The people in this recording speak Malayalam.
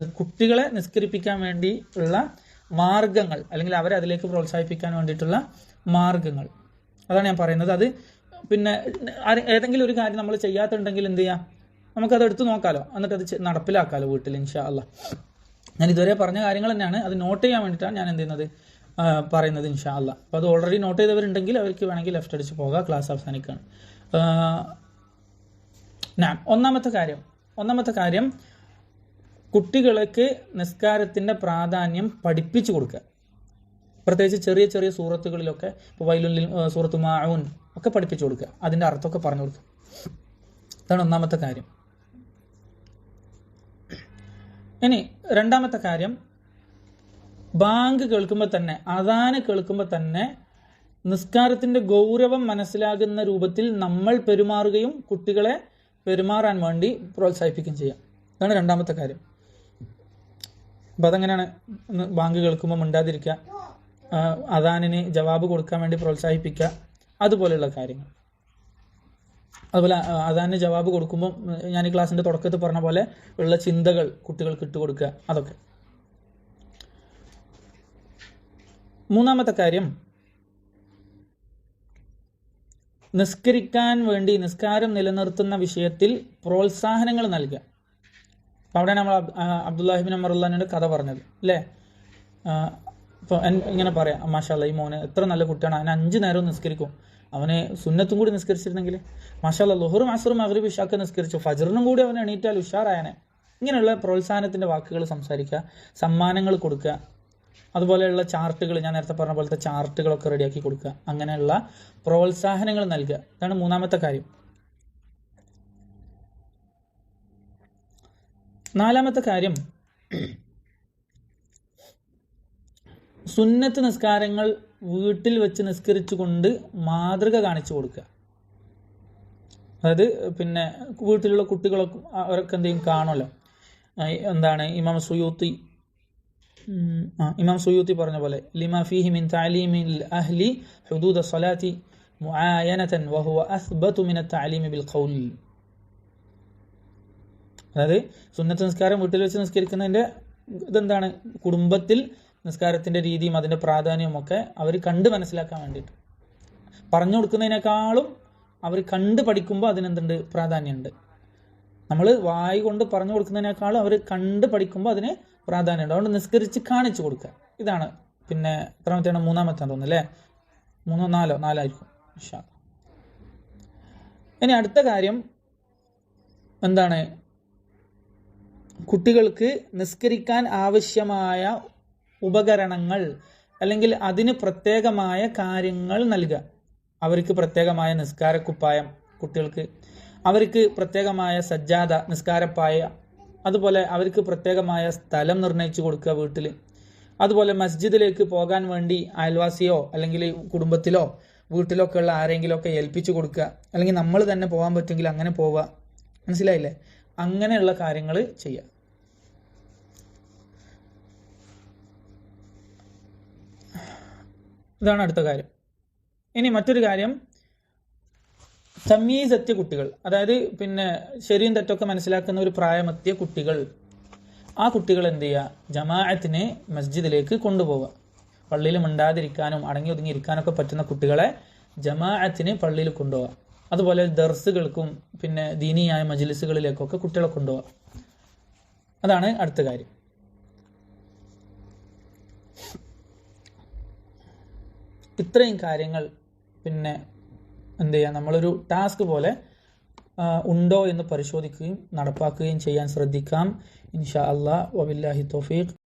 കുട്ടികളെ നിസ്കരിപ്പിക്കാൻ വേണ്ടി ഉള്ള മാർഗങ്ങൾ അല്ലെങ്കിൽ അവരെ അതിലേക്ക് പ്രോത്സാഹിപ്പിക്കാൻ വേണ്ടിയിട്ടുള്ള മാർഗങ്ങൾ. അതാണ് ഞാൻ പറയുന്നത്. അത് പിന്നെ ഏതെങ്കിലും ഒരു കാര്യം നമ്മൾ ചെയ്യാത്തുണ്ടെങ്കിൽ എന്ത് ചെയ്യാം? നമുക്കത് എടുത്തു നോക്കാലോ. എന്നിട്ട് അത് നടപ്പിലാക്കാലോ വീട്ടിൽ ഇൻഷാ അല്ല ഞാൻ ഇതുവരെ പറഞ്ഞ കാര്യങ്ങൾ തന്നെയാണ്. അത് നോട്ട് ചെയ്യാൻ വേണ്ടിയിട്ടാണ് ഞാൻ എന്ത് ചെയ്യുന്നത്? പറയുന്നത് ഇൻഷാ അല്ല അപ്പോൾ അത് ഓൾറെഡി നോട്ട് ചെയ്തവരുണ്ടെങ്കിൽ അവർക്ക് വേണമെങ്കിൽ ലെഫ്റ്റ് അടിച്ച് പോകാം. ക്ലാസ് അവസാനിക്കുകയാണ് ഞാൻ ഒന്നാമത്തെ കാര്യം. ഒന്നാമത്തെ കാര്യം കുട്ടികൾക്ക് നിസ്കാരത്തിന്റെ പ്രാധാന്യം പഠിപ്പിച്ചു കൊടുക്കുക. പ്രത്യേകിച്ച് ചെറിയ ചെറിയ സൂറത്തുകളിലൊക്കെ ഇപ്പോൾ വൈലുള്ളിൽ സൂറത്ത് മാഊൻ ഒക്കെ പഠിപ്പിച്ചു കൊടുക്കുക. അതിന്റെ അർത്ഥമൊക്കെ പറഞ്ഞു കൊടുക്കുക. അതാണ് ഒന്നാമത്തെ കാര്യം. ഇനി രണ്ടാമത്തെ കാര്യം ബാങ്ക് കേൾക്കുമ്പോൾ തന്നെ അതാന് കേൾക്കുമ്പോൾ തന്നെ നിസ്കാരത്തിന്റെ ഗൗരവം മനസ്സിലാകുന്ന രൂപത്തിൽ നമ്മൾ പെരുമാറുകയും കുട്ടികളെ പെരുമാറാൻ വേണ്ടി പ്രോത്സാഹിപ്പിക്കുകയും ചെയ്യാം. അതാണ് രണ്ടാമത്തെ കാര്യം. അപ്പം അതെങ്ങനെയാണ്? ബാങ്ക് കേൾക്കുമ്പോൾ മിണ്ടാതിരിക്കുക. അദാനിന് ജവാബ് കൊടുക്കാൻ വേണ്ടി പ്രോത്സാഹിപ്പിക്കുക. അതുപോലെയുള്ള കാര്യങ്ങൾ. അതുപോലെ അദാനിന് ജവാബ് കൊടുക്കുമ്പോൾ ഞാൻ ഈ ക്ലാസ്സിന്റെ തുടക്കത്തിൽ പറഞ്ഞ പോലെ ഉള്ള ചിന്തകൾ കുട്ടികൾക്ക് ഇട്ടുകൊടുക്കുക അതൊക്കെ. മൂന്നാമത്തെ കാര്യം നിസ്കരിക്കാൻ വേണ്ടി നിസ്കാരം നിലനിർത്തുന്ന വിഷയത്തിൽ പ്രോത്സാഹനങ്ങൾ നൽകുക. അവിടെ നമ്മൾ അബ്ദുല്ലാഹിബിൻ അമറുല്ലാനോട് കഥ പറഞ്ഞത് അല്ലേ ഇപ്പോൾ ഇങ്ങനെ പറയാം മാഷാല്ല ഈ മോനെ എത്ര നല്ല കുട്ടിയാണ് അവന് അഞ്ച് നേരവും നിസ്കരിക്കും അവന് സുന്നത്തും കൂടി നിസ്കരിച്ചിരുന്നെങ്കിൽ മാഷാല്ല ലൊഹറും അസറും മഗ്രിബ് ഇഷാക്ക് നിസ്കരിച്ചു ഫജറിനും കൂടി അവൻ എണീറ്റാൽ ഉഷാറായനെ. ഇങ്ങനെയുള്ള പ്രോത്സാഹനത്തിന്റെ വാക്കുകൾ സംസാരിക്കുക സമ്മാനങ്ങൾ കൊടുക്കുക അതുപോലെയുള്ള ചാർട്ടുകൾ ഞാൻ നേരത്തെ പറഞ്ഞ പോലത്തെ ചാർട്ടുകളൊക്കെ റെഡിയാക്കി കൊടുക്കുക അങ്ങനെയുള്ള പ്രോത്സാഹനങ്ങൾ നൽകുക ഇതാണ് മൂന്നാമത്തെ കാര്യം. നാലാമത്തെ കാര്യം. സുന്നത്ത് നിസ്കാരങ്ങൾ വീട്ടിൽ വെച്ച് നിസ്കരിച്ചുകൊണ്ട് മാതൃക കാണിച്ചു കൊടുക്കുക. അതായത് പിന്നെ വീട്ടിലുള്ള കുട്ടികളൊക്കെ അവരൊക്കെ എന്തെങ്കിലും കാണുമല്ലോ. എന്താണ് ഇമാം സുയൂത്തി ഇമാം സുയൂത്തി പറഞ്ഞ പോലെ ലിമാ ഫീഹി മിൻ അഹ്ലി ഹുദൂദ സലാത്തി മുആയനതൻ വഹുവ അസ്ബതു മിന തഅലീമി ബിൽ ഖൗൽ. അതായത് സുന്നത്ത് നിസ്കാരം വീട്ടിൽ വെച്ച് നിസ്കരിക്കുന്നതിന്റെ ഇതെന്താണ്? കുടുംബത്തിൽ നിസ്കാരത്തിന്റെ രീതിയും അതിന്റെ പ്രാധാന്യവും ഒക്കെ അവർ കണ്ട് മനസ്സിലാക്കാൻ വേണ്ടിയിട്ട്. പറഞ്ഞു കൊടുക്കുന്നതിനേക്കാളും അവർ കണ്ട് പഠിക്കുമ്പോൾ അതിനെന്തുണ്ട്? പ്രാധാന്യമുണ്ട്. നമ്മൾ വായി കൊണ്ട് പറഞ്ഞു കൊടുക്കുന്നതിനേക്കാളും അവർ കണ്ട് പഠിക്കുമ്പോൾ അതിന് പ്രാധാന്യമുണ്ട്. അതുകൊണ്ട് നിസ്കരിച്ച് കാണിച്ചു കൊടുക്കുക. ഇതാണ് പിന്നെ എത്രാമത്തെയാണ്? തോന്നുന്നു അല്ലേ? മൂന്നോ നാലോ? നാലായിരിക്കും. ഇനി അടുത്ത കാര്യം എന്താണ്? കുട്ടികൾക്ക് നിസ്കരിക്കാൻ ആവശ്യമായ ഉപകരണങ്ങൾ അല്ലെങ്കിൽ അതിന് പ്രത്യേകമായ കാര്യങ്ങൾ നൽകുക. അവർക്ക് പ്രത്യേകമായ നിസ്കാരക്കുപ്പായം കുട്ടികൾക്ക് അവർക്ക് പ്രത്യേകമായ സജ്ജാത നിസ്കാരപ്പായ അതുപോലെ അവർക്ക് പ്രത്യേകമായ സ്ഥലം നിർണയിച്ചു കൊടുക്കുക വീട്ടിൽ അതുപോലെ മസ്ജിദിലേക്ക് പോകാൻ വേണ്ടി അയൽവാസിയോ അല്ലെങ്കിൽ കുടുംബത്തിലോ വീട്ടിലൊക്കെ ഉള്ള ആരെങ്കിലും ഒക്കെ ഏൽപ്പിച്ചു കൊടുക്കുക. അല്ലെങ്കിൽ നമ്മൾ തന്നെ പോകാൻ പറ്റുമെങ്കിൽ അങ്ങനെ പോവുക. മനസ്സിലായില്ലേ? അങ്ങനെയുള്ള കാര്യങ്ങൾ ചെയ്യുക ഇതാണ് അടുത്ത കാര്യം. ഇനി മറ്റൊരു കാര്യം. തമ്മീസ് എത്തിയ കുട്ടികൾ അതായത് പിന്നെ ശരിയും തെറ്റൊക്കെ മനസ്സിലാക്കുന്ന ഒരു പ്രായമെത്തിയ കുട്ടികൾ ആ കുട്ടികൾ എന്ത് ചെയ്യുക ജമാഅത്തിനെ മസ്ജിദിലേക്ക് കൊണ്ടുപോവുക പള്ളിയിൽ മിണ്ടാതിരിക്കാനും അടങ്ങി ഒതുങ്ങി ഇരിക്കാനൊക്കെ പറ്റുന്ന കുട്ടികളെ ജമാഅത്തിന് പള്ളിയിൽ കൊണ്ടുപോവുക അതുപോലെ ദർസുകൾക്കും പിന്നെ ദീനിയായ മജ്ലിസുകളിലേക്കൊക്കെ കുട്ടികളെ കൊണ്ടുപോകാം അതാണ് അടുത്ത കാര്യം. ഇത്രയും കാര്യങ്ങൾ പിന്നെ എന്ത് ചെയ്യുക നമ്മളൊരു ടാസ്ക് പോലെ ഉണ്ടോ എന്ന് പരിശോധിക്കുകയും നടപ്പാക്കുകയും ചെയ്യാൻ ശ്രദ്ധിക്കാം. ഇൻഷാ അള്ളാഹ് വബില്ലാഹി തൗഫീഖ്.